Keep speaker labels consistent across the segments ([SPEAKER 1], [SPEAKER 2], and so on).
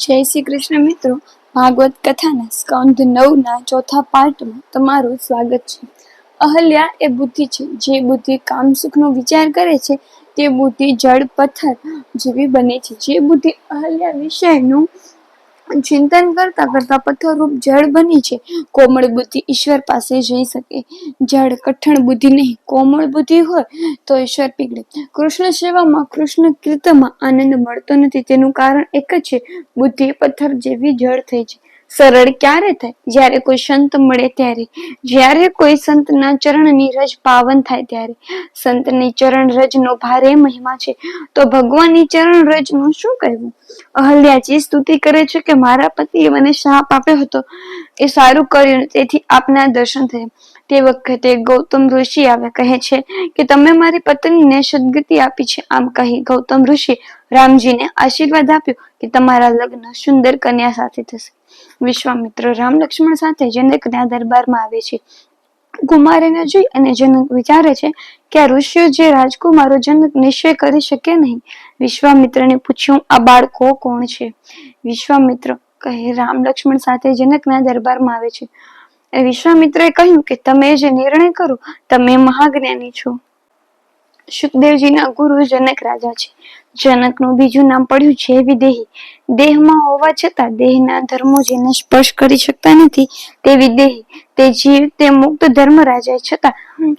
[SPEAKER 1] જય શ્રી કૃષ્ણ મિત્રો. ભાગવત કથાના સ્કંદ નવના ચોથા પાર્ટમાં તમારું સ્વાગત છે. અહલ્યા એ બુદ્ધિ છે. જે બુદ્ધિ કામ સુખનો વિચાર કરે છે, તે બુદ્ધિ જળ પથ્થર જેવી બને છે. જે બુદ્ધિ અહલ્યા વિષયનું ચિંતન કરતા કરતા પથ્થરરૂપ જળ બની છે. કોમળ બુદ્ધિ ઈશ્વર પાસે જઈ શકે. જળ કઠણ બુદ્ધિ નહીં, કોમળ બુદ્ધિ હોય તો ઈશ્વર પીગળે. કૃષ્ણ સેવામાં કૃષ્ણ કીર્તનમાં આનંદ મળતો નથી. તેનું કારણ એક જ છે, બુદ્ધિ પથ્થર જેવી જળ થઈ છે. સરળ ક્યારે થાય? જ્યારે કોઈ સંત મળે ત્યારે. જ્યારે કોઈ સંતના ચરણની રજ પાવન થાય ત્યારે. સંતની ચરણ રજનો ભારે મહિમા છે. તો ભગવાનની ચરણ રજનું શું કહેવું? અહલ્યાજી સ્તુતિ કરે છે કે મારા પતિએ મને શાપ આપ્યો હતો, એ સારું કર્યું. તેથી આપના દર્શન થયા. તે વખતે ગૌતમ ઋષિ આવે કહે છે કે તમે મારી પત્નીને સદગતિ આપી છે. આમ કહી ગૌતમ ઋષિ રામજીને આશીર્વાદ આપ્યો કે તમારા લગ્ન સુંદર કન્યા સાથે થશે. વિશ્વામિત્ર રામ લક્ષ્મણ સાથે જનકના દરબારમાં આવે છે. કુમારીને જોઈ અને જનક વિચારે છે કે આ ઋષિઓ જે રાજકુમારો જનક નિશ્ચય કરી શકે નહીં. વિશ્વામિત્રને પૂછ્યું, આ બાળકો કોણ છે? વિશ્વામિત્ર કહે રામ લક્ષ્મણ સાથે જનકના દરબારમાં આવે છે. વિશ્વામિત્રએ કહ્યું કે, તમે જે નિર્ણય કરો, તમે મહાજ્ઞાની છો. સુખદેવજીના ગુરુ જનક રાજા છે. જનકનું બીજું નામ પડ્યું છે વિદેહી દેહમાં હોવા છતાં દેહના ધર્મો જેને સ્પર્શ કરી શકતા નથી તે વિદેહી તે જીવ તે મુક્ત ધર્મ રાજા છતાં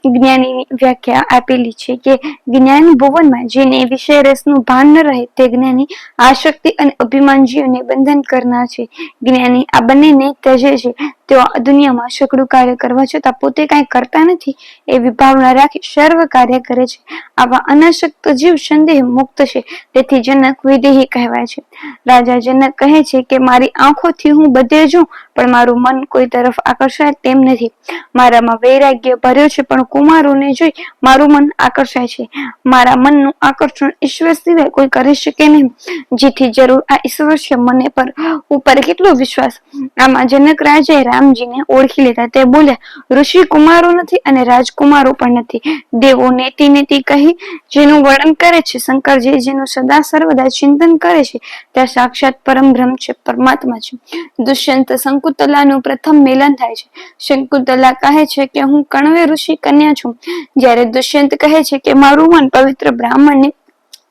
[SPEAKER 1] જ્ઞાનીની વ્યાખ્યા આપેલી છે કે જ્ઞાન ભુવનમાં જેને વિષય રસનું ભાન ન રહે તે જ્ઞાની આશક્તિ અને અભિમાન જીવને બંધન કરનાર છે. જ્ઞાની આ બંનેને ત્યજે છે, તેઓ દુનિયામાં સકડું કાર્ય કરવા છતાં પોતે કાંઈ કરતા નથી. એ વિભાવના રાખી સર્વ કાર્ય કરે છે. આવા અનાશક્ત જીવ સંદેહ મુક્ત છે. તેથી જનક વિદેહી કહેવાય છે. રાજા જનક કહે છે કે, મારી આંખોથી હું બધે જોઉં પણ મારું મન કોઈ તરફ આકર્ષાય તેમ નથી. મારામાં વૈરાગ્ય ભર્યો છે, પણ કુમારોને જોઈ મારું મન આકર્ષાય છે. મારા મનનું આકર્ષણ ઈશ્વર સિવાય કોઈ કરી શકે નહીં. જેથી જરૂર આ ઈશ્વર છે મને પર ઉપર કેટલો વિશ્વાસ. આમાં જનક રાજાએ રામજીને ઓળખી લીધા. તે બોલ્યા, ઋષિ કુમારો નથી અને રાજકુમારો પણ નથી. દેવો નેતિ નેતિ કહી જેનું વર્ણન કરે છે, શંકરજી જેનું સદા સર્વદા ચિંતન કરે છે. ત્યાં સાક્ષાત પરમ બ્રહ્મ છે, પરમાત્મા છે. દુષ્યંત શંકુતલાનું પ્રથમ મિલન થાય છે. શંકુતલા કહે છે કે, હું કણવે ઋષિ કન્યા છું. જ્યારે દુષ્યંત કહે છે કે, મારું મન પવિત્ર બ્રાહ્મણ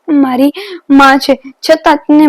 [SPEAKER 1] મારી માં છે. છતાં તને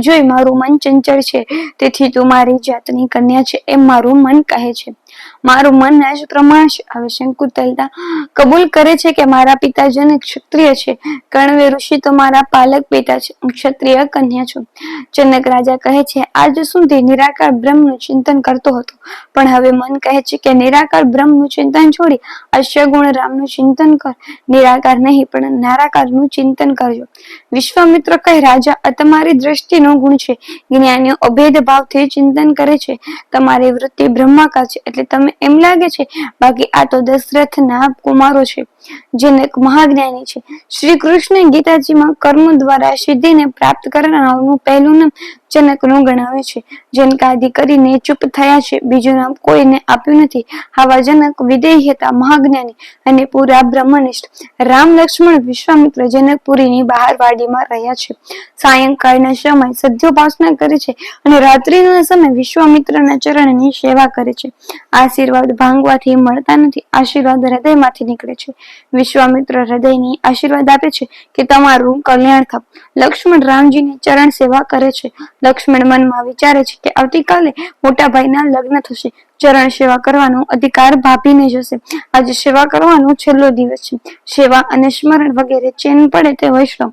[SPEAKER 1] જોઈ મારું મન ચંચળ છે. તેથી તું મારી જાતની કન્યા છે એમ મારું મન કહે છે. મારું મન આજ પ્રમાણ છે. હવે શંકુતલતા કબૂલ કરે છે કે મારા પિતાજન ક્ષત્રિય છે. કણવે ઋષિ તો મારા પાલક પિતા છે. હું ક્ષત્રિય કન્યા છું. જનક રાજા કહે છે, આજ સુધી નિરાકાર બ્રહ્મનું ચિંતન કરતો હતો. પણ હવે મન કહે છે કે નિરાકાર બ્રહ્મનું ચિંતન છોડી અશ્યગુણ રામનું ચિંતન કર. નિરાકાર નહીં, પણ નારાકારનું ચિંતન કરજો. વિશ્વામિત્ર કહે, રાજા, આ તમારી દ્રષ્ટિનો ગુણ છે. જ્ઞાનીઓ અભેદ ભાવથી ચિંતન કરે છે. તમારી વૃત્તિ બ્રહ્માકાર છે. એટલે તમે એમ લાગે છે. બાકી આ તો દશરથના કુમારો છે. જનક મહાજ્ઞાની છે. શ્રી કૃષ્ણ ગીતાજીમાં કર્મ દ્વારા સિદ્ધિને પ્રાપ્ત કરનારનું પહેલું નામ જનકનું ગણાવે છે. જનકાદિ કરીને ચૂપ થયા છે, બીજું નામ કોઈને આપ્યું નથી. આવા જનક વિદેહી હતા મહાજ્ઞાની અને પૂરા બ્રહ્મનિષ્ઠ. રામ લક્ષ્મણ વિશ્વામિત્ર જનકપુરીની બહાર વાડીમાં રહ્યા છે. સાયંકાળના સમય સદ્યોપાસના કરે છે અને રાત્રિના સમય વિશ્વામિત્રના ચરણની સેવા કરે છે. આશીર્વાદ ભાંગવાથી મળતા નથી, આશીર્વાદ હૃદયમાંથી નીકળે છે. વિશ્વામિત્ર હૃદયની આશીર્વાદ આપે છે કે તમારું કલ્યાણ થાપ લક્ષ્મણ રામજીની ચરણ સેવા કરે છે. લક્ષ્મણ મનમાં વિચારે છે કે આવતીકાલે મોટા ભાઈના લગ્ન થશે. ચરણ સેવા કરવાનો અધિકાર ભાભીને જશે. આજે સેવા કરવાનો છેલ્લો દિવસ છે. સેવા અને સ્મરણ વગેરે ચેન પડે તે વૈષ્ણવ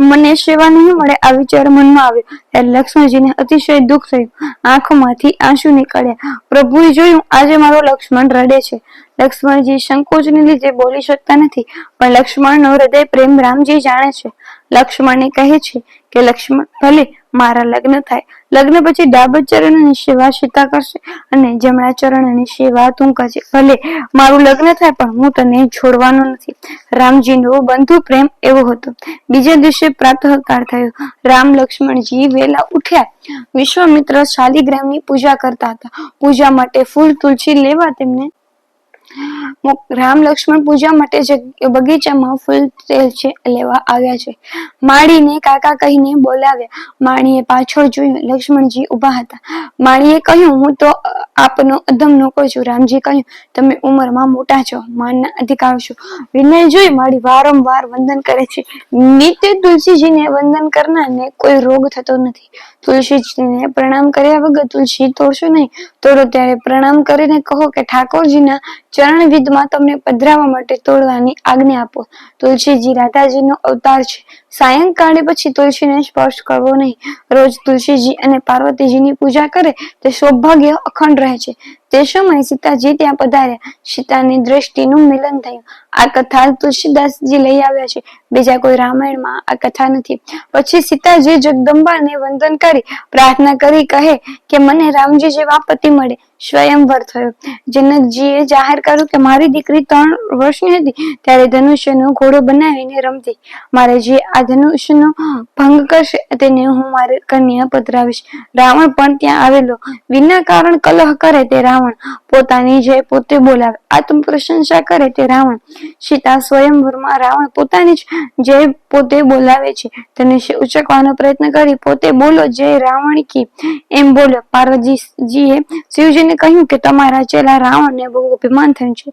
[SPEAKER 1] મને સેવા નહીં મળે, આ વિચાર મનમાં આવ્યો. ત્યારે લક્ષ્મણજીને અતિશય દુઃખ થયું. આંખમાંથી આંસુ નીકળ્યા. પ્રભુએ જોયું, આજે મારો લક્ષ્મણ રડે છે. લક્ષ્મણજી સંકોચને લીધે બોલી શકતા નથી, પણ લક્ષ્મણનો હૃદય પ્રેમ રામજી જાણે છે. લક્ષ્મણને કહે છે કે, લક્ષ્મણ, ભલે મારા લગ્ન થાય લગ્ન પછી ડાબા ચરણની સેવા સીતા કરશે અને જમણા ચરણની સેવા તું કરજે ભલે મારું લગ્ન થાય પણ હું તને છોડવાનો નથી. રામજીનો બંધુ પ્રેમ એવો હતો. બીજા દિવસે પ્રાતઃકાળ થયો. રામ લક્ષ્મણજી વેલા ઉઠ્યા. વિશ્વામિત્ર શાલિગ્રામની પૂજા કરતા હતા. પૂજા માટે ફૂલ તુલસી લેવા તેમને રામ લક્ષ્મણ પૂજા માટે બગીચામાં ફૂલ તેલ છે, લેવા આવ્યા છે. માળીને કાકા કહીને બોલાવ્યા. માળીએ પાછળ જોયું, લક્ષ્મણજી ઊભા હતા. માળીએ કહ્યું, હું તો આપનો અધમ નોકર છું. રામજી કહ્યું, તમે ઉંમરમાં મોટા છો, માનના અધિકાર છો. વિનય જોઈ માળી વારંવાર વંદન કરે છે. નિત્ય તુલસીજીને વંદન કરનારને કોઈ રોગ થતો નથી. તુલસીજીને પ્રણામ કર્યા વગર તુલસી તોડશો નહીં. તોડો ત્યારે પ્રણામ કરીને કહો કે ઠાકોરજીના ચરણ વિધમાં તમને પધરાવવા માટે તોડવાની આજ્ઞા આપો. તુલસીજી રાધાજીનો અવતાર છે. સાયંકાળે પછી તુલસીને સ્પર્શ કરવો નહીં. રોજ તુલસીજી અને પાર્વતીજીની પૂજા કરે તે સૌભાગ્ય અખંડ રહે છે. તે સીતાજી ત્યાં પધાર્યા. સીતાની દ્રષ્ટિનું મિલન થયું. આ કથા તુલસીદાસજી લઈ આવ્યા છે. બીજા કોઈ રામાયણમાં આ કથા નથી. પછી સીતાજી જગદંબાને વંદન કરી, પ્રાર્થના કરી કહે કે મને રામજી જેવા પતિ મળે. સ્વયંવર થયો. જનકજીએ જાહેર કર્યું કે મારી દીકરી ત્રણ વર્ષની હતી, ત્યારે ધનુષ્યનો ઘોડો બનાવીને રમતી. મારે જે આ ધનુષ્યનો ભંગ કરશે, તેને હું મારી કન્યા પધરાવીશ. રાવણ પણ ત્યાં આવેલો. વિના કારણ કલહ કરે તે રાવણ પોતાની જય પોતે બોલાવે. આત્મ પ્રશંસા કરે તે રાવણ. સીતા સ્વયંવરમાં રાવણ પોતાની જ જય પોતે બોલાવે છે. તેને ઉચકવાનો પ્રયત્ન કરી પોતે બોલો, જય રાવણ કી એમ બોલ્યો પાર્વતીજીએ શિવજીને કહ્યું કે, તમારા ચેલા રાવણને બહુ અભિમાન થયું છે.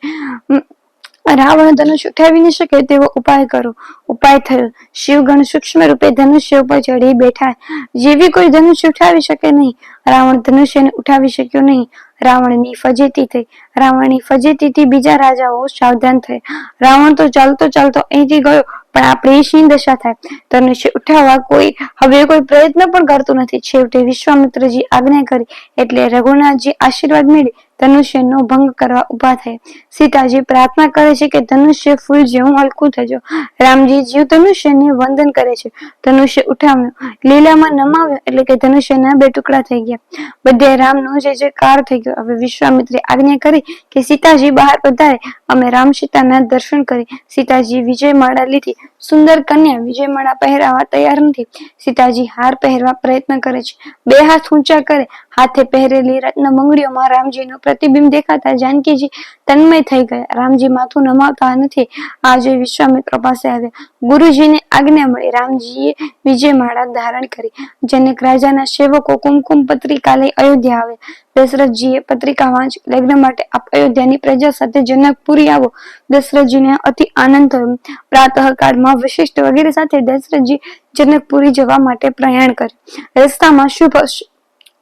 [SPEAKER 1] રાવણ ધનુષ ઉઠાવી ન શકે તેવો ઉપાય કરો. ઉપાય થયો. શિવગણ સૂક્ષ્મ રૂપે ધનુષ્ય ઉપર ચડી બેઠા. જેવી કોઈ ધનુષ્ય ઉઠાવી શકે નહીં. રાવણ ધનુષ્યને ઉઠાવી શક્યો નહીં. રાવણની ફજેતીથી રાવણની ફજેતીથી બીજા રાજાઓ સાવધાન થયા. રાવણ તો ચાલતો ચાલતો અહીંથી ગયો, પણ આ શી દશા થાય. ધનુષ્ય ઉઠાવવા કોઈ, હવે કોઈ પ્રયત્ન પણ કરતું નથી. છેવટે વિશ્વામિત્રજી આજ્ઞા કરી, એટલે રઘુનાથજી આશીર્વાદ મેળવી. ધનુષ્યનો ભંગ કરવા ઊભા થયા. સીતાજી પ્રાર્થના કરે છે કે ધનુષ્ય ફૂલ જેવું હલકું થજો. રામજી જીવ ધનુષ્યને વંદન કરે છે. ધનુષ્ય ઉઠાવ્યું. લીલામાં નમાવ્યો એટલે કે ધનુષ્યના બે ટુકડા થઈ ગયા. બધે રામનો જે જયકાર થઈ ગયો. હવે વિશ્વામિત્રે આજ્ઞા કરી કે સીતાજી બહાર પધારે. અમે રામ સીતાના દર્શન કરી. સીતાજી વિજય માળા લીધી. સુંદર કન્યા વિજય માળા પહેરાવા તૈયાર નથી. સીતાજી હાર પહેરવા પ્રયત્ન કરે છે. બે હાથ ઊંચા કરે. હાથે પહેરેલી રત્ન બંગડીઓમાં રામજીનું પ્રતિબિંબ દેખાતા જાનકીજી તન્મય થઈ ગયા. રામજી માથું નમાવતા નથી. આજે વિશ્વામિત્ર પાસે આવ્યા. ગુરુજીને આજ્ઞા મળી. રામજીએ વિજય માળા ધારણ કરી. જનક રાજાના સેવકો કુમકુમ પત્રિકા લઈ અયોધ્યા આવે. દશરથજીએ પત્રિકા વાંચ, લગ્ન માટે આપ અયોધ્યાની પ્રજા સાથે જનકપુરી આવો. દશરથજીને અતિ આનંદ થયો. પ્રાતઃકાળમાં વશિષ્ઠ વગેરે સાથે દશરથજી જનકપુરી જવા માટે પ્રયાણ કર્યું. રસ્તામાં શુભ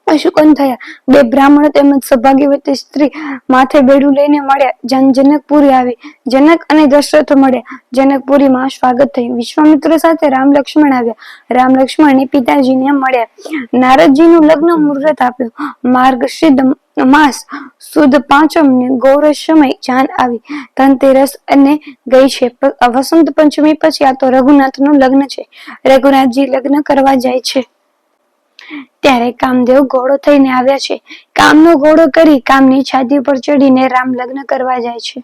[SPEAKER 1] અશુકન થયા. બે બ્રાહ્મણ તેમજ સૌભાગ્યવતી સ્ત્રી માથે બેડું લઈને મળ્યા. જન જનકપુરી આવી. જનક અને દશરથ મળ્યા. જનકપુરીમાં સ્વાગત થયું. વિશ્વામિત્ર સાથે રામ લક્ષ્મણ આવ્યા. રામ લક્ષ્મણ પિતાજીને મળ્યા. નારદજીનું લગ્ન મુહૂર્ત આપ્યું. માર્ગશ્રી માસ સુદ પાંચમ ને ગૌરવ સમય જાન આવી. ધનતેરસ અને ગઈ છે. વસંત પંચમી પછી આ તો રઘુનાથનું લગ્ન છે. રઘુનાથજી લગ્ન કરવા જાય છે. ત્યારે કામદેવ ઘોડો થઈને આવ્યા છે. કામનો ઘોડો કરી કામની છાતી પર ચડીને રામ લગ્ન કરવા જાય છે.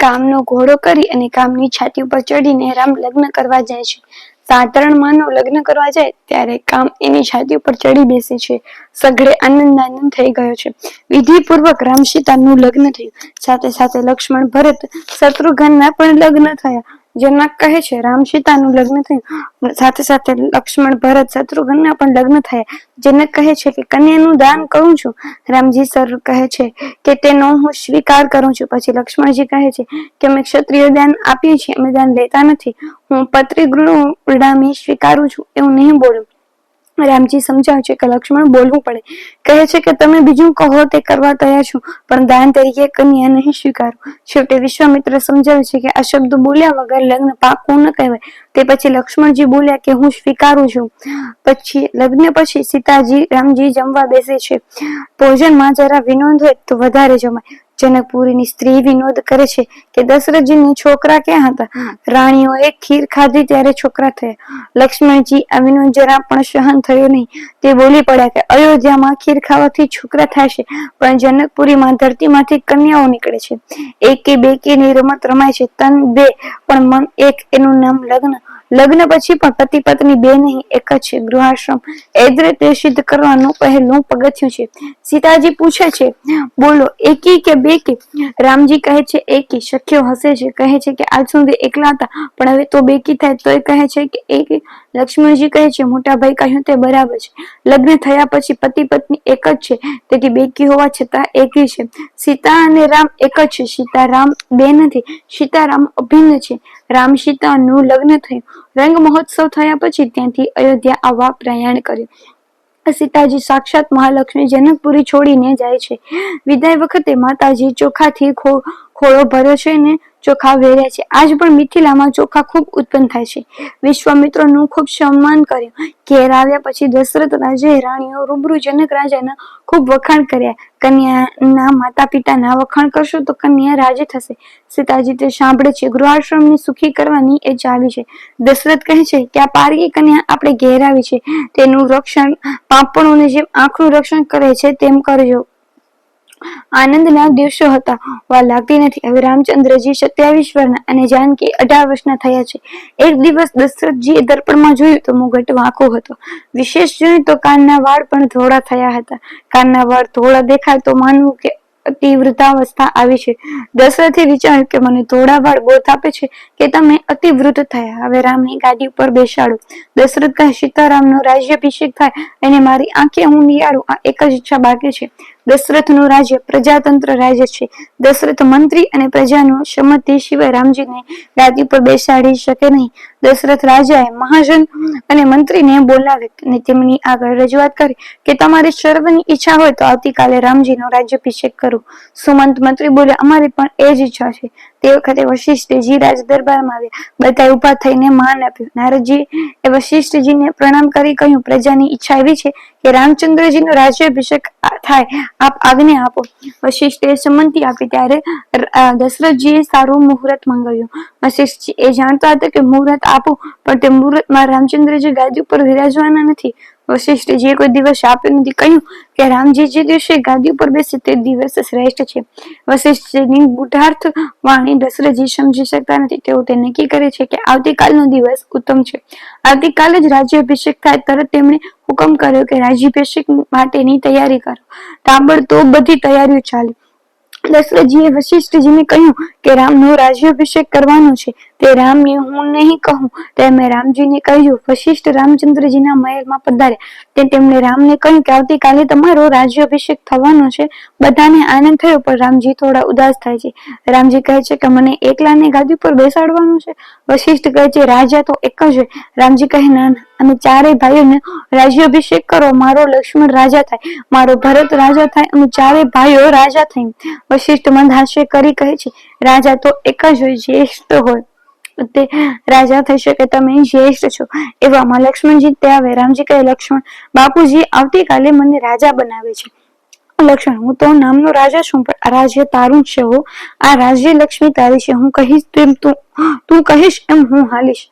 [SPEAKER 1] કામનો ઘોડો કરી અને કામની છાતી ઉપર ચડીને રામ લગ્ન કરવા જાય છે. સાધારણ માનવ લગ્ન કરવા જાય ત્યારે કામ એની છાતી ઉપર ચડી બેસે છે. સઘળે આનંદ આનંદ થઈ ગયો છે. વિધિપૂર્વક રામ સીતાનું લગ્ન થયું. સાથે સાથે લક્ષ્મણ ભરત, શત્રુઘ્નના પણ લગ્ન થયા. જનક કહે છે, રામ સીતાનું લગ્ન થયું. સાથે સાથે લક્ષ્મણ ભરત શત્રુઘ્નના પણ લગ્ન થયા. જનક કહે છે કે, કન્યાનું દાન કરું છું. રામજી સર કહે છે કે, તેનો હું સ્વીકાર કરું છું. પછી લક્ષ્મણજી કહે છે કે, અમે ક્ષત્રિય દાન આપીએ છીએ, અમે દાન લેતા નથી. હું પત્રી ગૃહ સ્વીકારું છું. એવું નહીં બોલું રામજી સમજાવે છે કે લક્ષ્મણ બોલવું પડે. કહે છે કે તમે બીજું કહો તે કરવા તૈયાર છું, પણ દાન તરીકે કન્યા નહીં સ્વીકારો. છેવટે વિશ્વામિત્ર સમજાવે છે કે આ શબ્દ બોલ્યા વગર લગ્ન પાકું ન કહેવાય. તે પછી લક્ષ્મણજી બોલ્યા કે હું સ્વીકારું છું. પછી લગ્ન પછી સીતાજી, રામજી જમવા બેસે છે. ભોજનમાં જરા વિનોદ હોય તો વધારે જમાય. જનકપુરીની સ્ત્રી વિનોદ કરે છે કે દશરથજીની છોકરા ક્યાં હતા? રાણીઓએ ખીર ખાધી ત્યારે છોકરા થયા. લક્ષ્મણજી આ વિનોદ જરા પણ સહન થયો નહીં. તે બોલી પડ્યા કે અયોધ્યામાં ખીર ખાવાથી છોકરા થશે, પણ જનકપુરીમાં ધરતીમાંથી કન્યાઓ નીકળે છે. એક કે બે કે ની રમત રમાય છે, તન બે, પણ મન એક એનું નામ લગ્ન. લગ્ન પછી પણ પતિ પત્ની બે નહીં એક જ છે ગૃહાશ્રમ એ જ રીતે સિદ્ધ કરવાનું પહેલું પગથિયું છે. સીતાજી પૂછે છે, બોલો, એકી કે બેકી? રામજી કહે છે, એકી. શક્ય હસે છે, કહે છે કે આજ સુધી એકલા હતા, પણ હવે તો બેકી થાય, તોય કહે છે કે એકી. લક્ષ્મણજી કહે છે મોટા ભાઈ કહ્યું તે બરાબર છે. લગ્ન થયા પછી પતિ પત્ની એક જ છે, તેથી બેકી હોવા છતાં એકી છે. સીતા અને રામ એક જ છે સીતા રામ બે નથી, સીતારામ અભિન્ન છે. રામ સીતાનું લગ્ન થયું. રંગ મહોત્સવ થયા પછી ત્યાંથી અયોધ્યા આવવા પ્રયાણ કર્યું. સીતાજી સાક્ષાત મહાલક્ષ્મી જનકપુરી છોડીને જાય છે. વિદાય વખતે માતાજી ચોખાથી ખોળો ભર્યો છે ને ચોખા વેર્યા છે. આજ પણ મિથિલામાં ચોખા ખૂબ ઉત્પન્ન થાય છે. વિશ્વામિત્રનું ખૂબ સન્માન કર્યું. ઘેર આવ્યા પછી દશરથ રાજાએ રાણીઓ, રૂબરૂ જનક રાજાના ખૂબ વખાણ કર્યા. કન્યાના માતા પિતાના વખાણ કરશો તો કન્યા રાજી થશે. સીતાજી તે સાંભળે છે. ગૃહાશ્રમની સુખી કરવાની એ ચાવી છે. દશરથ કહે છે કે આ પારકી કન્યા આપણે ઘેર આવી છે. તેનું રક્ષણ પાપણોને જેમ આંખનું રક્ષણ કરે છે, તેમ કરજો. આનંદના દિવસો હતા. વા લાગતી નથી. હવે રામચંદ્રજી સત્યાવીસ વર્ષના અને જાનકી અઢાર વર્ષના થયા છે. એક દિવસ દશરથજીએ દર્પણમાં જોયું તો મુગટ વાંકો હતો. વિશેષ જોયું તો કાનના વાળ પણ ધોળા થયા હતા. કાનના વાળ ધોળા દેખાય તો માનવું કે અતિ આવી છે. દશરથે વિચાર્યું કે મને ધોળા વાળ બોધ આપે છે કે તમે અતિ થયા. હવે રામની ગાડી ઉપર બેસાડો. દશરથ કહે, સીતારામનો રાજ્યાભિષેક થાય અને મારી આંખે હું નિહાળું. આ એક જ ઈચ્છા બાકી છે. દશરથનું રાજ્ય પ્રજાતંત્ર રાજ્ય છે. દશરથ મંત્રી અને પ્રજાનો સંમતિ સિવાય રામજીને ગાદી પર બેસાડી શકે નહીં. દશરથ રાજાએ મહાજન અને મંત્રીને બોલાવે અને તેમની આગળ રજૂઆત કરી કે તમારી સર્વની ઈચ્છા હોય તો આવતીકાલે રામજીનો રાજ્યાભિષેક કરો. સુમંત મંત્રી બોલ્યા અમારી પણ એ જ ઈચ્છા છે. તે વખતે વશિષ્ઠજી રાજ દરબારમાં આવ્યા બધા ઊભા થઈને માન આપ્યું. નારદજી, એ વશિષ્ઠજીને પ્રણામ કરી કહ્યું, પ્રજાની ઈચ્છા એવી છે કે રામચંદ્રજીનો રાજ્યાભિષેક થાય. આપ આજ્ઞા આપો. વશિષ્ઠે સંમતિ આપી ત્યારે દશરથજીએ સારું મુહૂર્ત મંગાવ્યું. વશિષ્ઠજી એ જાણતા હતા કે મુહૂર્ત આપો, પણ તે મુહૂર્તમાં રામચંદ્રજી ગાદી ઉપર વિરાજવાના નથી. વશિષ્ઠજીએ કોઈ દિવસ આપ્યો નથી, કહ્યું કે રામજી જે દિવસે ગાદી ઉપર બેસે તે દિવસ શ્રેષ્ઠ છે. વશિષ્ઠજીની ગુઢાર્થ વાણી દશરથજી સમજી શકતા નથી. તેઓ તે નક્કી કરે છે કે આવતીકાલનો દિવસ ઉત્તમ છે. આવતીકાલે જ રાજ્યાભિષેક થાય, તરત તેમણે હુકમ કર્યો કે રાજ્યાભિષેક માટેની તૈયારી કરો. તાબડતોબ બધી તૈયારીઓ ચાલી. દશરથજીએ વશિષ્ઠજીને કહ્યું કે રામનો રાજ્યાભિષેક કરવાનો છે. તે રામને હું નહીં કહું. તેમ રામજીને કહ્યું, વશિષ્ઠ રામચંદ્રજીના મહેલમાં પધાર્યા. તે તેમણે રામને કહ્યું કે આવતીકાલે તમારો રાજ્યાભિષેક થવાનો છે. બધાને આનંદ થયો, પણ રામજી થોડા ઉદાસ થાય છે. રામજી કહે છે કે મને એકલાને ગાદી પર બેસાડવાનું છે. વશિષ્ઠ કહે છે, રાજા તો એક જ હોય. રામજી કહે, ના ના. અમે ચારેય ભાઈઓને, રાજ્યાભિષેક કરો, મારો લક્ષ્મણ રાજા થાય, મારો ભરત રાજા થાય અમે ચારેય ભાઈઓ રાજા થઈ વશિષ્ઠ મંદ હાસ્ય કરી કહે છે રાજા તો એક જ હોય, જ્યેષ્ઠ હોય. તે રાજા થઈ શકે, તમે જ્યેષ્ઠ છો. એવામાં લક્ષ્મણજી ત્યાં આવે, રામજી કહે, લક્ષ્મણ, બાપુજી, આવતીકાલે મને રાજા બનાવે છે. લક્ષ્મણ, હું તો નામનો રાજા છું, પણ આ રાજ્ય તારું જ છે હો. આ રાજ્ય લક્ષ્મી તારી છે. હું કહીશ તેમ તું તું કહીશ એમ હું હાલીશ.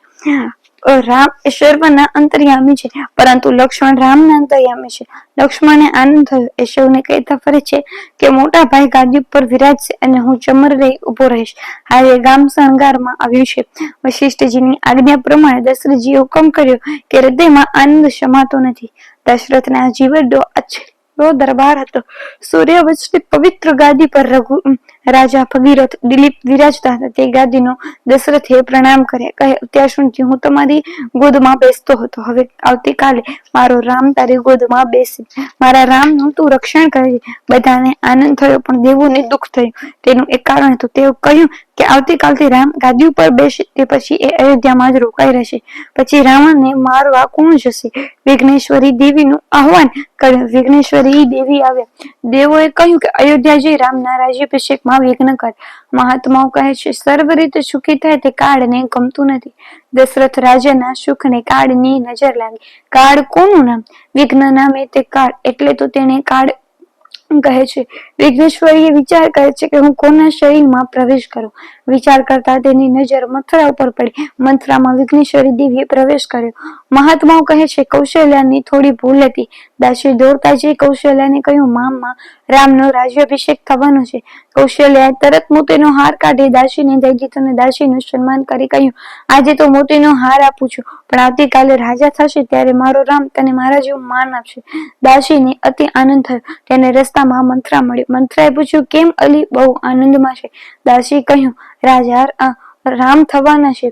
[SPEAKER 1] રામ સર્વના અંતર્યામી છે, પરંતુ લક્ષ્મણ રામના અંતર્યામી છે. લક્ષ્મણને આનંદ થયો. એ સૌને કહેતા ફરે છે કે મોટા ભાઈ ગાદી ઉપર વિરાજશે અને હું ચમર રહી ઊભો રહીશ. હારે ગામ શણગારમાં આવ્યું છે. વશિષ્ઠજીની આજ્ઞા પ્રમાણે દશરથજીએ હુકમ કર્યો કે હૃદયમાં આનંદ સમાતો નથી. દશરથના જીવડો અછલો દરબાર હતો. સૂર્યવંશની પવિત્ર ગાદી પર રઘુ રાજા ભગીરથ દિલીપ વિરાજતા હતા. તે ગાદીનો દશરથે પ્રણામ કર્યા. કહે, અત્યાર સુધી હું તમારી ગોદમાં બેસતો હતો. હવે આવતીકાલે મારો રામ તારી ગોદમાં બેસે. મારા રામનું તું રક્ષણ કરે બધાને આનંદ થયો, પણ દેવોને દુઃખ થયું. તેનું એક કારણ હતું. તેઓ કહ્યું કે આવતીકાલથી રામ ગાદી ઉપર બેસે. તે પછી એ અયોધ્યામાં જ રોકાઈ રહેશે. પછી રાવણને મારવા કોણ જશે? વિઘ્નેશ્વરી દેવીનું આહવાન કર્યું. વિઘ્નેશ્વરી દેવી આવ્યા. દેવોએ કહ્યું કે અયોધ્યા જઈ રામના રાજ્યાભિષેકમાં વિઘ્ન કર. મહાત્માઓ કહે છે, સર્વ રીતે સુખી થાય તે કાળને ગમતું નથી. દશરથ રાજાના સુખને કાળની નજર લાગી. કાળ કોનું નામ? વિઘ્ન નામે તે કાળ. એટલે તો તેને કાળ કહે છે, વિઘ્નેશ્વરીએ વિચાર કરે છે કે હું કોના શરીરમાં પ્રવેશ કરું? વિચાર કરતા તેની નજર મથરા ઉપર પડી. મથુરામાં વિઘ્નેશ્વરી દેવીએ પ્રવેશ કર્યો. મહાત્માઓ કહે છે, કૌશલ્યાની થોડી ભૂલ હતી. દાસી દોડતા કૌશલ્યાને કહ્યું, મામા, રામનો રાજ્યાભિષેક થવાનો છે. કૌશલ્યાએ તરત મોતીનો હાર કાઢી દાસીને દઈ દીધો અને દાસીનું સન્માન કરી કહ્યું, આજે તો મોતીનો હાર આપું છું, પણ આવતીકાલે રાજા થશે ત્યારે મારો રામ તને મારા જેવું માન આપશે. દાસીને અતિ આનંદ થયો. તેને રસ્તામાં મંથરા મળ્યું. મંત્રાએ પૂછ્યું, કેમ અલી બહુ આનંદમાં છે? દાસી કહ્યું, રાજા રામ થવાના છે.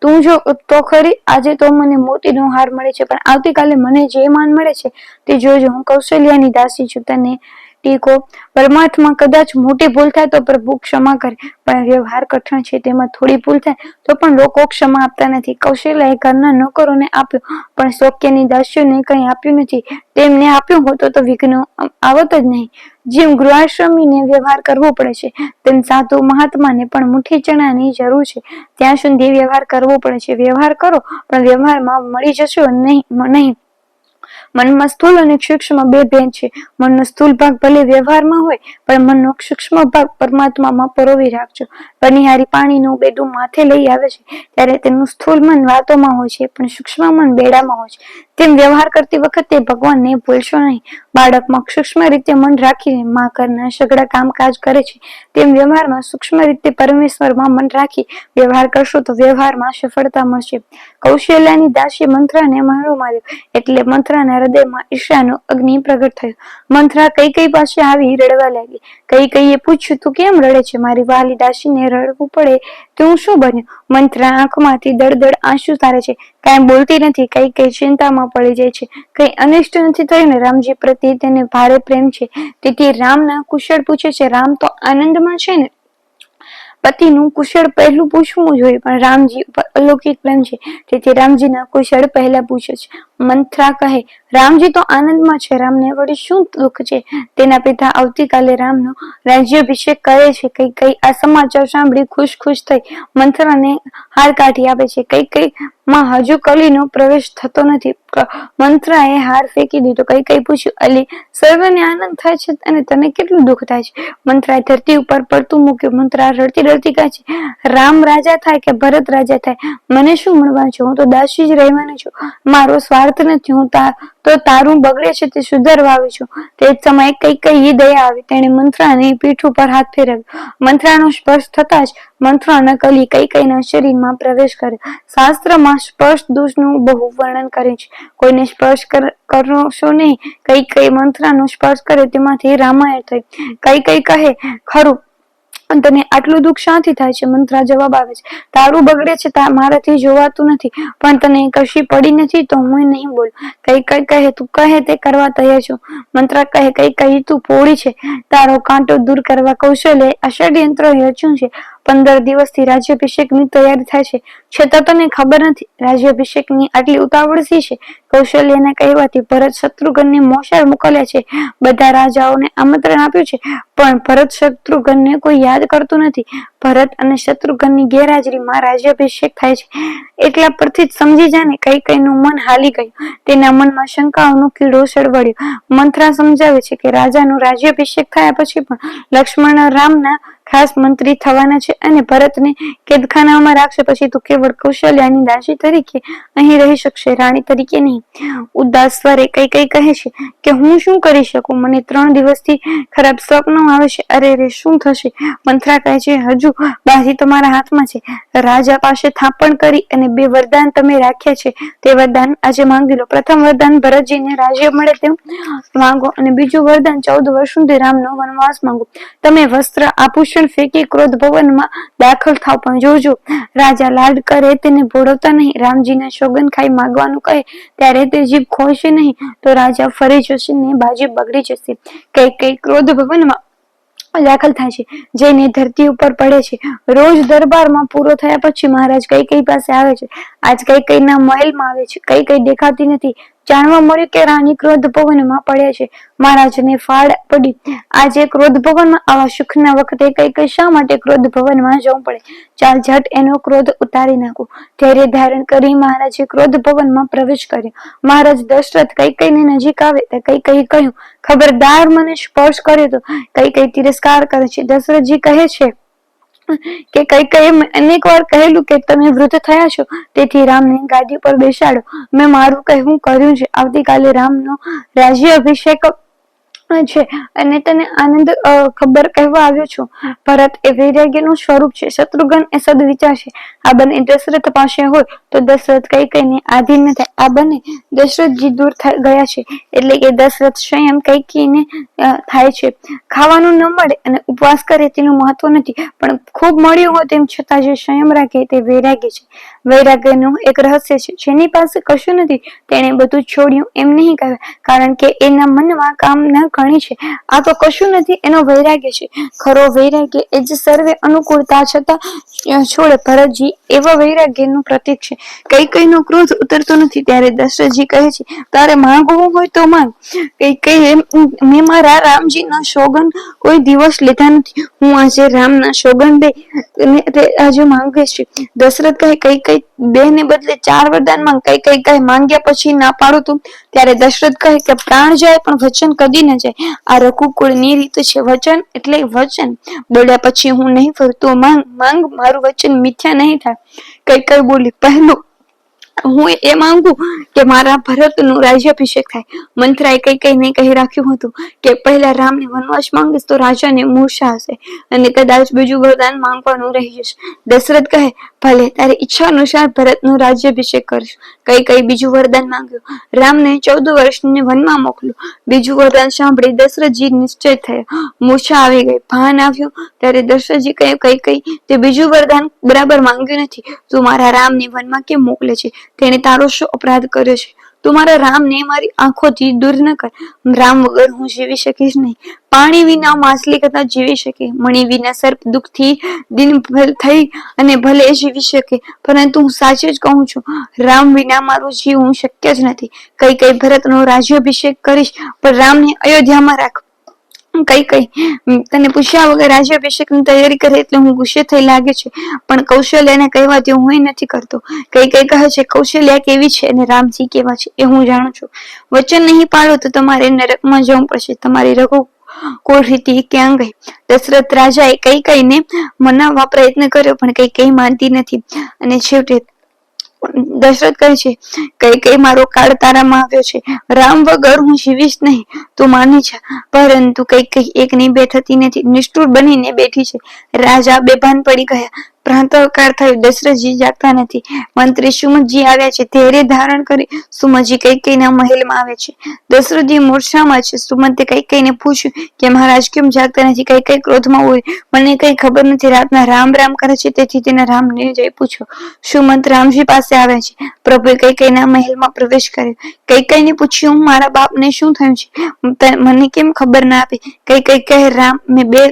[SPEAKER 1] તું જો તો ખરી, આજે તો મને મોતીનો હાર મળે છે, પણ આવતીકાલે મને જે માન મળે છે તે જોજો હું કૌશલ્યાની દાસી છું. તને ટીકો. પરમાત્મા કદાચ મોટી ભૂલ થાય તો પ્રભુ ક્ષમા કરે. પણ વ્યવહાર કઠણ છે તેમાં થોડી ભૂલ થાય તો પણ લોકો ક્ષમા આપતા નથી. કૌશલ્યાએ ઘરના નોકરોને આપ્યું, પણ શોક્યની દાસીઓને કંઈ આપ્યું નથી. તેમને આપ્યું હોતો તો વિઘ્ન આવત જ નહીં. જેમ ગૃહાશ્રમીને વ્યવહાર કરવો પડે છે, તેમ સાધુ મહાત્માને પણ મુઠ્ઠી ચણાની જરૂર છે. ત્યાં સુધી વ્યવહાર કરવો પડે છે. વ્યવહાર કરો, પણ વ્યવહારમાં મળી જશો નહીં નહીં. મનમાં સ્થૂલ અને સૂક્ષ્મ બે ભેદ છે. મનનો સ્થૂલ ભાગ ભલે વ્યવહારમાં હોય, પણ મનનો સૂક્ષ્મ ભાગ પરમાત્મામાં પરોવી રાખજો. બનિહારી પાણીનું બેડું માથે લઈ આવે છે, ત્યારે તેનું સ્થૂલ મન વાતોમાં હોય છે, પણ સૂક્ષ્મ મન બેડામાં હોય છે. તેમ વ્યવહાર કરતી વખતે ભગવાનને ભૂલશો નહીં. બાળકમાં સૂક્ષ્મ રીતે મન રાખીને મા ઘરના સઘળા કામકાજ કરે છે. તેમ વ્યવહારમાં સૂક્ષ્મ રીતે પરમેશ્વરમાં મન રાખી વ્યવહાર કરશો તો વ્યવહારમાં સફળતા મળશે. કૌશલ્યાની દાસી મંત્રાને મારો માર્યો, એટલે મંત્રાના હૃદયમાં ઈર્ષાનો અગ્નિ પ્રગટ થયો. મંથરા કઈ કઈ પાસે આવી રડવા લાગી. કઈ કઈએ પૂછ્યું, તું કેમ રડે છે? મારી વાલી દાસીને રડવું પડે. તો શું બન્યું? મંત્રા આંખમાંથી દળદળ આંસુ તારે છે. કાંઈ બોલતી નથી, કઈ કઈ ચિંતામાં પડી જાય છે. કઈ અનિષ્ટ નથી થયું ને રામજી પ્રત્યે તેને ભારે પ્રેમ છે. તેથી રામના કુશળ પૂછે છે, રામ તો આનંદમાં છે ને? પતિનું કુશળ પહેલું પૂછવું જોઈએ પણ રામજી ઉપર અલૌકિક પ્રેમ છે. તેથી રામજીના કુશળ પહેલા પૂછે છે. મંથરા કહે, રામજી તો આનંદમાં છે. રામને વળી શું દુઃખ છે? તેના પિતા આવતીકાલે રામનો રાજ્યાભિષેક કરે છે. કઈ કઈ આ સમાચાર સાંભળી ખુશ ખુશ થઈ મંથરાને હાર કાઢી આપે છે. કઈ કઈ માં હજુ કલીનો પ્રવેશ થતો નથી. મંત્રાએ હાર ફેંકી દીધો. કઈ કઈ પૂછ્યું, અલી, સર્વને આનંદ થાય છે અને તને કેટલું દુઃખ થાય છે? મંત્રાએ ધરતી ઉપર પડતું મૂક્યું. મંત્રા રડતી રડતી કહે છે, રામ રાજા થાય કે ભરત રાજા થાય? મને શું મળવા છું? હું તો દાસી જ રહેવાની છું. મારો સ્વાર્થ નથી. હું તા તારું બગડે છે તે સુધારવા આવી છું. તે જ સમયે કઈ કઈ દયા આવી. તેણે મંત્રાની પીઠ ઉપર હાથ ફેરવ્યો. મંત્રાનો સ્પર્શ થતા જ મંત્ર નકલી કઈ કઈના શરીરમાં પ્રવેશ કર્યો. શાસ્ત્રમાં સ્પર્શ દોષનું બહુ વર્ણન કરે છે. કોઈને સ્પર્શ કરશો નહીં. કઈ કઈ મંત્રનો સ્પર્શ કરે તેમાંથી રામાયણ થઈ. કઈ કઈ કહે, ખરું તને આટલું દુઃખ શાંતિ થાય છે? મંત્રા જવાબ આવે છે. તારું બગડે છે મારાથી જોવાતું નથી. પણ તને કશી પડી નથી તો હું નહીં બોલ. કઈ કઈ કહે, તું કહે તે કરવા તૈયાર છું. મંત્રા કહે, કઈ કહી તું, પોળી છે. તારો કાંટો દૂર કરવા કૌશલ્ય અષડયંત્ર રચ્યું છે. પંદર દિવસથી રાજ્યાભિષેકની તૈયારી થાય છે. છતાં તને ખબર નથી, રાજ્યાભિષેકની આટલી ઉતાવળ શી છે? કૌશલ્યના કહેવાથી ભરત શત્રુઘ્નને મોસાળ મોકલ્યા છે. બધા રાજાઓને આમંત્રણ આપ્યું છે, પણ ભરત શત્રુઘ્નને કોઈ યાદ કરતું નથી. ભરત અને શત્રુઘ્નની ગેરહાજરીમાં રાજ્યાભિષેક થાય છે. એટલા પરથી જ સમજી જાને કઈ કઈનું મન હાલી ગયું. તેના મનમાં શંકાઓનો કીડો સળવળ્યો. મંત્રા સમજાવે છે કે રાજાનો રાજ્યાભિષેક થયા પછી પણ લક્ષ્મણ રામના ખાસ મંત્રી થવાના છે અને ભરતને કેદખાનામાં રાખશે. પછી તો કેવળ કૌશલ્યાની દાસી તરીકે અહીં રહી શકશે, રાણી તરીકે નહીં. ઉદાસ સ્વરે કઈ કઈ કહે છે કે હું શું કરી શકું? મને ત્રણ દિવસથી ખરાબ સ્વપ્નો આવે છે. અરે રે શું થશે? મંત્રા કહે છે, હજુ બાજી તમારા હાથમાં છે. રાજા પાસે થાપણ કરી અને બે વરદાન તમે રાખ્યા છે. તે વરદાન આજે માંગી લો. પ્રથમ વરદાન ભરતજીને રાજ્ય મળે તેમ માંગો અને બીજું વરદાન ચૌદ વર્ષ સુધી રામનો વનવાસ માંગો. તમે વસ્ત્ર આભૂષણ ભીષણ ફેંકી ક્રોધ ભવનમાં દાખલ થાવ, પણ જોજો, રાજા લાડ કરે તેને ભોળવતા નહીં, રામજીના સોગન ખાઈ માગવાનું કહે, ત્યારે તે જીભ ખોશે નહીં, તો રાજા ફરી જશે ને બાજી બગડી જશે. કઈ કઈ ક્રોધ ભવનમાં દાખલ થાય છે જઈને ધરતી ઉપર પડે છે. રોજ દરબારમાં પૂરો થયા પછી મહારાજ કઈ કઈ પાસે આવે છે. આજ કઈ કઈ ના મહેલમાં આવે છે, કઈ કઈ દેખાતી નથી. જાણવા મળ્યું કે રાણી ક્રોધ ભવનમાં પડ્યા છે. મહારાજને ફાળ પડી. આજે ક્રોધ ભવનમાં, આવા સુખના વખતે કઈ કઈ શા માટે ક્રોધ ભવનમાં જવું પડે? ચાલ ઝટ એનો ક્રોધ ઉતારી નાખો. ધૈર્ય ધારણ કરી મહારાજે ક્રોધ ભવનમાં પ્રવેશ કર્યો. મહારાજ દશરથ કઈ કઈ ને નજીક આવે તો કઈ કઈ કહ્યું. ખબરદાર મને સ્પર્શ કર્યો તો કઈ કઈ તિરસ્કાર કરે છે. દશરથજી કહે છે કે કઈ કઈ અનેક વાર કહેલું કે તમે વૃદ્ધ થયા છો, તેથી રામને ગાદી પર બેસાડો. મેં મારું કહેવું કર્યું છે? આવતીકાલે રામનો રાજ્ય અભિષેક છે અને તને આનંદ ખબર કહેવા આવ્યો છું. ભરત એ વૈરાગ્યનું સ્વરૂપ છે, શત્રુઘ્ન એ સદવિચાર છે. આ બંને દશરથ પાસે હોય તો દશરથ કઈ કઈને આધીન ન થાય આ બંને દશરથજી દૂર થઈ ગયા છે. એટલે કે દશરથ સંયમ કઈ કઈને થાય છે. ખાવાનું ન મળે અને ઉપવાસ કરે તેનું મહત્વ નથી. પણ ખૂબ મળ્યું હોય તેમ છતાં જે સંયમ રાખે તે વૈરાગ્ય છે. વૈરાગ્યનું એક રહસ્ય છે. જેની પાસે કશું નથી, તેણે બધું છોડ્યું એમ નહીં કહેવાય. કારણ કે એના મનમાં કામ કામના ઘણી છે. આ તો કશું નથી, એનો વૈરાગ્ય છે. ખરો વૈરાગ્ય એ જ સર્વે અનુકૂળતા છતાં છોડે ભરતજી, એવા વૈરાગ્યનું પ્રતીક છે. કઈ કઈનો ક્રોધ ઉતરતો નથી ત્યારે દશરથજી કહે છે, તારે માંગવું હોય તો માંગ. કઈ કઈ મેં મારા રામજીના સોગન કોઈ દિવસ લીધા નથી. હું આજે રામના સોગન દે આજે માંગે છે. દશરથ કહે કઈ કઈ બે ને બદલે ચાર વરદાન માંગ કઈ કઈ કહે માંગ્યા પછી ના પાડું તું. ત્યારે દશરથ કહે કે, પ્રાણ જાય પણ વચન કદી ન જાય. આ રઘુકુળની રીત છે. વચન એટલે વચન. બોલ્યા પછી હું નહીં ફરું તું માંગ માંગ મારું વચન મિથ્યા નહીં થાય. કઈ કઈ બોલી, પહેલું, હું એ માંગુ કે મારા ભરતનું રાજ્યાભિષેક થાય. મંત્રાએ કઈ કઈ નહીં કહી રાખ્યું હતું કે પહેલા રામને વનવાસ માંગીશ તો રાજાને મૂર્છા હશે. અને કદાચ બીજું વરદાન માંગવાનું રહી જશે. દશરથ કહે ભલે, તારી ઈચ્છા અનુસાર ભરતનો રાજ્યાભિષેક કરીશ. કઈ કઈ બીજું વરદાન માંગ્યું? રામને ચૌદ વર્ષને વનમાં મોકલ્યું બીજું વરદાન સાંભળી દશરથજી નિશ્ચય થયો. મૂછા આવી ગઈ. ભાન આવ્યું. ત્યારે દશરથજી કહે કઈ કઈ? તે બીજું વરદાન બરાબર માંગ્યું નથી. તું મારા રામને વનમાં કેમ મોકલે છે? તેણે તારો શું અપરાધ કર્યો છે? તું મારા રામને મારી આંખોથી દૂર ન કર. રામ વગર હું જીવી શકીશ નહીં. પાણી વિના માછલી કરતા જીવી શકે. મણી વિના સર્પ દુઃખથી દિન થઈ અને ભલે જીવી શકે. પરંતુ હું સાચે જ કહું છું, રામ વિના મારું જીવવું શક્ય જ નથી. કઈ કઈ ભરતનો રાજ્યાભિષેક કરીશ, પણ રામને અયોધ્યામાં રાખ. કઈ કઈ. તને પૂછ્યા વગર રાજ્યાભિષેકની તૈયારી કરે એટલે હું ગુસ્સે થઈ લાગે છે. પણ કૌશલ્યાને કહેવા તેવું હું નથી કરતો. કઈ કઈ કહે છે, કૌશલ્યા કેવી છે અને રામજી કેવા છે એ હું જાણું છું. વચન નહીં પાડો તો તમારે નરકમાં જવું પડશે. તમારી રઘુ કોઈ રીતે ક્યાં ગઈ? દશરથ રાજાએ કઈ, કઈને મનાવવા પ્રયત્ન કર્યો પણ કઈ કઈ માનતી નથી. અને છેવટે દશરથ કહે છે, કઈ કઈ મારો કાળ તારામાં આવ્યો છે? રામ વગર હું જીવીશ નહીં. તું માની છે પરંતુ કઈ કઈ એક ની બે થતી નથી. નિષ્ઠુર બનીને બેઠી છે. રાજા બેભાન પડી ગયા. પ્રાંતકાળ થયું. દશરથજી જાગતા નથી. મંત્રી સુમતજી આવ્યા છે. ધૈર્ય ધારણ કરી સુમતજી કઈ કઈના મહેલમાં આવે છે. દશરથજી મૂર્છામાં છે. સુમંતે કઈ કઈને પૂછ્યું કે, મહારાજ, કેમ જાગતા નથી? કઈ કઈ ક્રોધમાં હોય. મને કઈ ખબર નથી. રાતના રામ રામ કરે છે. તેથી તેને રામને જઈ પૂછ્યો. સુમંત રામજી પાસે આવ્યા છે. પ્રભુએ મહેલ મહેલમાં પ્રવેશ કર્યો. કઈ ને પૂછ્યું મારા બાપને શું થયું છે? મને કેમ ખબર ના આપી? કઈ કઈ કહે, રામ, મેં બે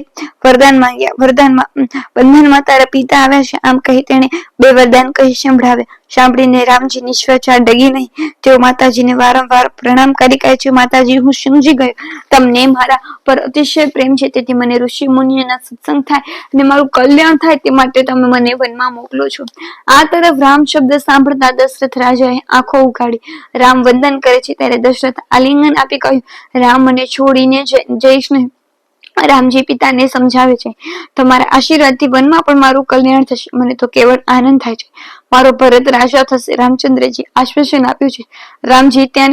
[SPEAKER 1] વરદાન માંગ્યા. વરદાનમાં બંધનમાં તારા પિતા આવ્યા છે. આમ કહી તેણે બે વરદાન કહી સંભળાવ્યા. સાંભળીને રામજી નિશ્વચાર ડગી નહીં. તેઓ માતાજીને વારંવાર પ્રણામ કરી કહે છે, માતાજી, હું સમજી ગયો. તમને મારા પર અતિશય પ્રેમ છે. તેથી મને ઋષિ મુનિના સત્સંગ થાય અને મારું કલ્યાણ થાય. તે માટે તમે મને વનમાં મોકલો છો. આ તરફ રામ શબ્દ સાંભળતા દશરથ રાજાએ આંખો ઉગાડી. રામ વંદન કરે છે ત્યારે દશરથ આલિંગન આપી કહ્યું, રામ મને છોડીને જઈ- જઈશ નહીં. રામજી પિતાને સમજાવે છે. તમારા આશીર્વાદથી વનમાં પણ મારું કલ્યાણ થશે. મને તો કેવળ આનંદ થાય છે. મારો ભરત રાજા થશે. રામચંદ્રજી આશ્વાસન આપ્યું છે. રામજી ત્યાં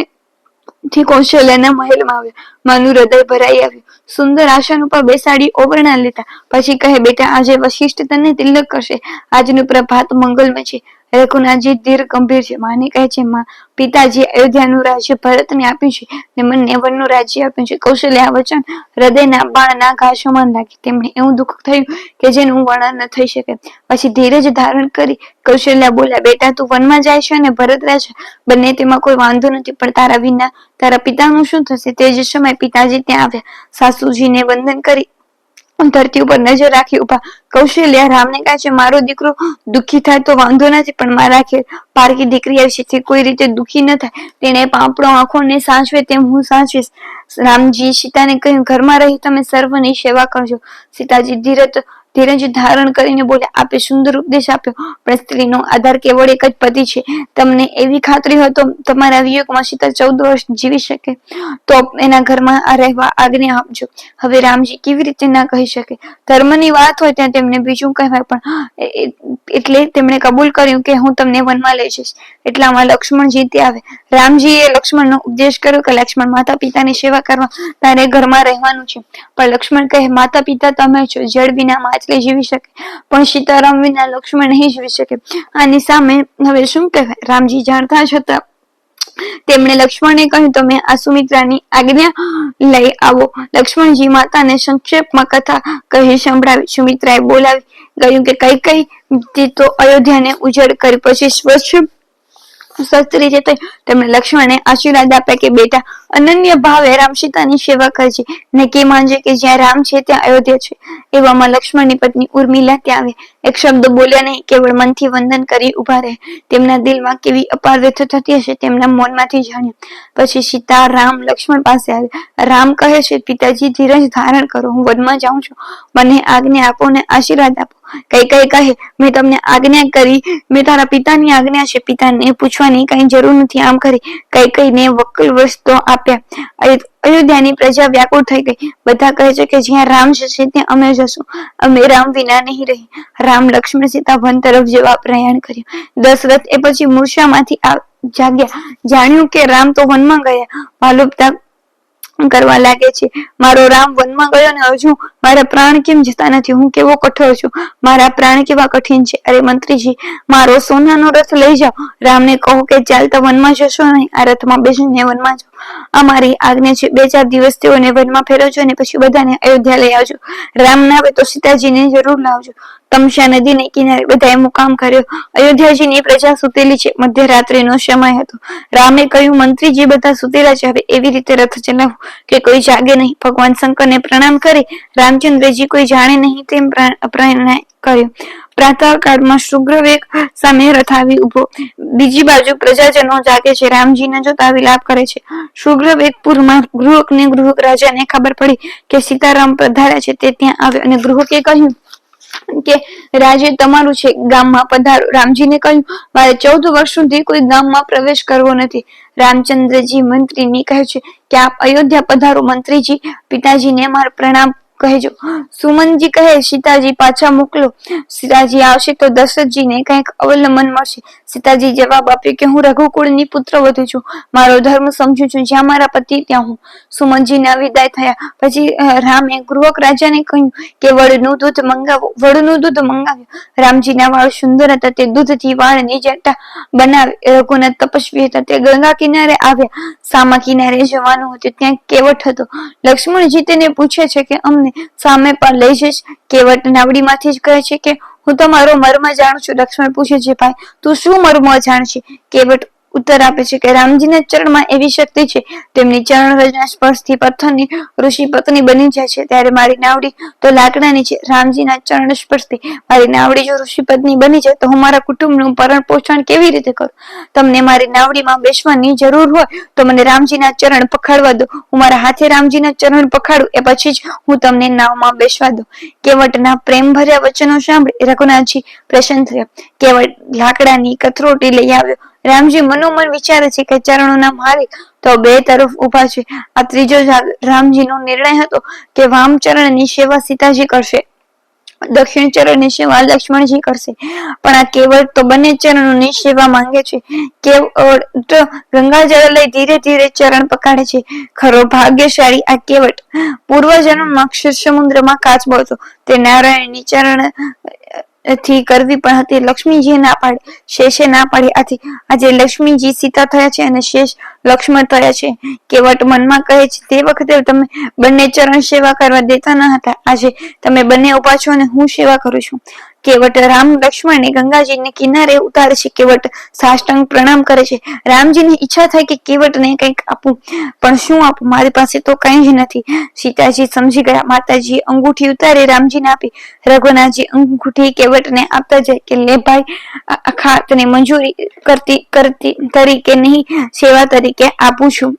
[SPEAKER 1] થી કૌશલ્યના મહેલમાં આવ્યો. માનું હૃદય ભરાઈ આવ્યું. સુંદર આસન ઉપર બેસાડી ઓવરણા લેતા પછી કહે, બેટા, આજે વશિષ્ઠ તને તિલક કરશે. આજનું પ્રભાત મંગલમય છે. રઘુનાથજી ધીર ગંભીર છે. માને કહે છે, માં પિતાજી અયોધ્યાનું રાજ્ય ભરતને આપ્યું છે ને મને વનનું રાજ્ય આપ્યું છે. કૌશલ્ય આ વચન હૃદયના બાણના ઘાસોમાં નાખી. તેમણે એવું દુઃખ થયું કે જેનું વર્ણન ન થઈ શકે. પછી ધીરજ ધારણ કરી કૌશલ્યા બોલ્યા, બેટા, તું વનમાં જાય છે અને ભરત રાજા બંને તેમાં કોઈ વાંધો નથી, પણ તારા વિના તારા પિતાનું શું થશે? તે જ સમય પિતાજી ત્યાં આવ્યા. સાસુજીને વંદન કરી ધરતી ઉપર નજર રાખી ઊભા કૌશલ્યા, રામને છે, મારો દીકરો દુઃખી થાય તો વાંધો નથી, પણ મારા ખેર પારકી દીકરી આવી છે. કોઈ રીતે દુઃખી ન થાય. તેણે પાંપડો આંખોને સાચવે તેમ હું સાચવીશ. રામજી સીતાને કહ્યું, ઘરમાં રહી તમે સર્વની સેવા કરજો. સીતાજી ધીરજ ધીરજ ધારણ કરીને બોલ્યા આપે સુંદર ઉપદેશ આપ્યો, પણ સ્ત્રીનો આધાર કેવળ એક જ પતિ છે. તમને એવી ખાતરી હોય તો તમારા વિયોગમાં સીતા ચૌદ વર્ષ જીવી શકે. તો એના ઘરમાં રહેવા આજ્ઞા આપજો. હવે રામજી કેવી રીતે ના કહી શકે? ધર્મની વાત હોય ત્યાં તેમને બીજું કહેવાય, પણ એટલે તેમણે કબૂલ કર્યું કે હું તમને વનમાં લઈ જઈશ. એટલામાં લક્ષ્મણ જીતી આવે. રામજીએ લક્ષ્મણનો ઉપદેશ કર્યો કે લક્ષ્મણ માતા પિતાની સેવા કરવા તારે ઘરમાં રહેવાનું છે. પણ લક્ષ્મણ કહે માતા પિતા તમે છો, જળ વિના માછલી જીવી શકે. પણ સીતારામ વિના લક્ષ્મણ નહીં જીવી શકે. આની સામે હવે શું કહેવાય? રામજી જાણતા છતાં તેમણે લક્ષ્મણને કહ્યું, તમે આ સુમિત્રાની આજ્ઞા લઈ આવો. લક્ષ્મણજી માતાને સંક્ષેપમાં કથા કહી સંભળાવી. સુમિત્રાએ બોલાવી ગયું કે કઈ કઈ તે તો અયોધ્યાને ઉજળ કરી, પછી સ્વચ્છ શસ્ત્રી છે તેમણે લક્ષ્મણને આશીર્વાદ આપ્યા કે બેટા, અનન્ય ભાવે રામ સીતાની સેવા કરજે. ને કે માનજે કે જ્યાં રામ છે ત્યાં અયોધ્યા છે. એવામાં લક્ષ્મણની પત્ની ઉર્મિલા ત્યાં આવે. એક શબ્દ બોલ્યા નહીં, કેવળ મનથી વંદન કરી ઊભા રહે. તેમના દિલમાં કેવી અપાર વ્યથા થતી હશે તેમના મનમાંથી જાણ્યું. પછી સીતા રામ લક્ષ્મણ પાસે આવે. રામ કહે છે, પિતાજી, ધીરજ ધારણ કરો. હું વનમાં જાઉં છું. મને આજ્ઞા આપો ને આશીર્વાદ આપો. કઈ કઈ કહે, મેં તમને આજ્ઞા કરી, મેં તારા પિતાની આજ્ઞા છે, પિતાને પૂછવાની કઈ જરૂર નથી, આમ કરી કઈ કઈને વકલ વસ્તુ આપ્યા. અયોધ્યાની પ્રજા વ્યાકુળ થઈ ગઈ. બધા કહે છે કે જ્યાં રામ જશે, ત્યાં અમે જશું. અમે રામ વિના નહીં રહી. રામ લક્ષ્મણ સીતા વન તરફ જેવા પ્રયાણ કર્યું. દશરથ એ પછી મૂર્છામાંથી જાગ્યા. જાણ્યું કે રામ તો વનમાં ગયા. ભાલુપતા કરવા લાગે છે. મારો રામ વનમાં ગયો ને હજુ મારા પ્રાણ કેમ જતા નથી? હું કેવો કઠોર છું? મારા પ્રાણ કેવા કઠિન છે? અરે મંત્રીજી, મારો સોનાનો રથ લઈ જાઓ. રામને કહો કે ચાલતા વનમાં જશો નહીં. આ રથમાં બેસીને વનમાં જાઓ. અમારી આજ્ઞા છે, બે ચાર દિવસ તેઓને વનમાં ફેરવજો અને પછી બધાને અયોધ્યા લઈ આવજો. રામ ના આવે તો સીતાજીને જરૂર લાવજો. તમશા નદીને કિનારે બધાએ મુકામ કર્યો. અયોધ્યાજીની પ્રજા સુતેલી છે. મધ્યરાત્રિનો સમય હતો. રામે કહ્યું મંત્રીજી બધા સુતેલા છે, હવે એવી રીતે રથ ચલાવો કે કોઈ જાગે નહીં. ભગવાન શંકરને પ્રણામ કરી. રામચંદ્રજી કોઈ જાણે નહીં તેમ પ્રા- કર્યો. પ્રાતઃકાળમાં શુગ્રવેગ સામે રથાવી ઊભો બીજી બાજુ પ્રજાજનો જાગે છે. રામજીને જોતા વિલાપ કરે છે. શુગ્રવેગપુરમાં ગૃહક ને ગૃહક રાજાને ખબર પડી કે સીતારામ પધાર્યા છે તે ત્યાં આવ્યો અને ગૃહકે કહ્યું કે, રાજે તમારું છે ગામમાં પધારો. રામજીને કહ્યું, મારે ચૌદ વર્ષ સુધી કોઈ ગામમાં પ્રવેશ કરવો નથી. રામચંદ્રજી મંત્રીની કહે છે કે, આપ અયોધ્યા પધારો મંત્રીજી. પિતાજીને મારો પ્રણામ. કહેજો. સુમનજી કહે, સીતાજી પાછા મોકલો. સીતાજી આવશે તો દશરથજીને કંઈક અવલંબન મળશે. સીતાજી જવાબ આપ્યો કે, હું રઘુકુળની પુત્ર વધુ છું. મારો ધર્મ સમજુ છું. જ્યાં મારા પતિ, ત્યાં હું. સુમનજીના વિદાય થયા. પછી રામે ગૃહક રાજાને કહ્યું કે, વડનું દૂધ મંગાવો. વડનું દૂધ મંગાવ્યું. રામજીના વાળ સુંદર હતા. તે દૂધથી વાળની જટા બનાવી. રઘુનાથ તપસ્વી હતા. તે ગંગા કિનારે આવ્યા. સામા કિનારે જવાનું હતું. ત્યાં કેવટ હતો. લક્ષ્મણજી તેને પૂછે છે કે, અમને સામે પણ લઈ જઈશ. કેવટ નાવડીમાંથી જ કહે છે કે, હું તમારો મર્મ જાણું છું. લક્ષ્મણ પૂછે છે, ભાઈ, તું શું મર્મ જાણ છે કેવટ ઉત્તર આપે છે કે રામજીના ચરણમાં એવી શક્તિ છે, તેમની ચરણ રજના સ્પર્શથી પથ્થરની ઋષિ પત્ની બની જાય છે. ત્યારે મારી નાવડી તો લાકડાની છે. રામજીના ચરણ સ્પર્શથી મારી નાવડી જો ઋષિ પત્ની બની જાય તો હું મારા કુટુંબનું ભરણ પોષણ કેવી રીતે કરું? તમને મારી નાવડીમાં બેસવાની જરૂર હોય તો મને રામજીના ચરણ પખાડવા દો. હું મારા હાથે રામજીના ચરણ પખાડું એ પછી જ હું તમને નાવમાં બેસવા દો કેવટના પ્રેમ ભર્યા વચનો સાંભળી રઘુનાથજી પ્રસન્ન થયા. કેવટ લાકડાની કથરોટી લઈ આવ્યો. રામજી મનોમન વિચારે છે કે ચરણોના માલિક તો બે તરફ ઊભા છે. આ ત્રીજો રામજીનો નિર્ણય હતો કે વામચરણની સેવા સીતાજી કરશે. દક્ષિણ ચરણની સેવા લક્ષ્મણજી કરશે. પણ આ કેવળ તો બંને ચરણોની સેવા માંગે છે. કેવળ તો ગંગાજળ લઈ ધીરે ધીરે ચરણ પકાડે છે. ખરો ભાગ્યશાળી આ કેવટ. પૂર્વજન્મમાં ક્ષીર સમુદ્રમાં કાચબો હતો. તે નારાયણની ચરણ થી કરવી પણ હતી. લક્ષ્મીજીએ ના પાડી, શેષે ના પાડી. આથી આજે લક્ષ્મીજી સીતા થયા છે અને શેષ લક્ષ્મણ થયા છે. કેવટ મનમાં કહે છે, તે વખતે તમે બંને ચરણ સેવા કરવા દેતા ન હતા. આજે તમે બંને ઊભા છો અને હું સેવા કરું છું. કેવટ રામ લક્ષ્મણને ગંગાજીને કિનારે ઉતારે છે. કેવટ સાષ્ટાંગ પ્રણામ કરે છે. રામજીની ઈચ્છા થાય કે કેવટને કંઈક આપું. પણ શું આપું? મારી પાસે તો કંઈ જ નથી. સીતાજી સમજી ગયા. માતાજી અંગૂઠી ઉતારી રામજીને આપી. રઘુનાથજી અંગૂઠી કેવટને આપતા જાય કે, લે ભાઈ, આ આખા તને મંજૂરી કરતી કરતી તરીકે નહીં, સેવા તરીકે આપું છું.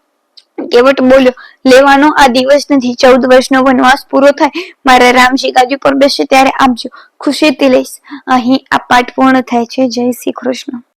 [SPEAKER 1] કેવટ બોલ્યો, લેવાનો આ દિવસ નથી, ચૌદ વર્ષનો વનવાસ પૂરો થાય. મારા રામજી ગાદી પર બેસે ત્યારે આપજો ખુશીથી લઈશ. અહીં આ પાઠ પૂર્ણ થાય છે. જય શ્રી કૃષ્ણ.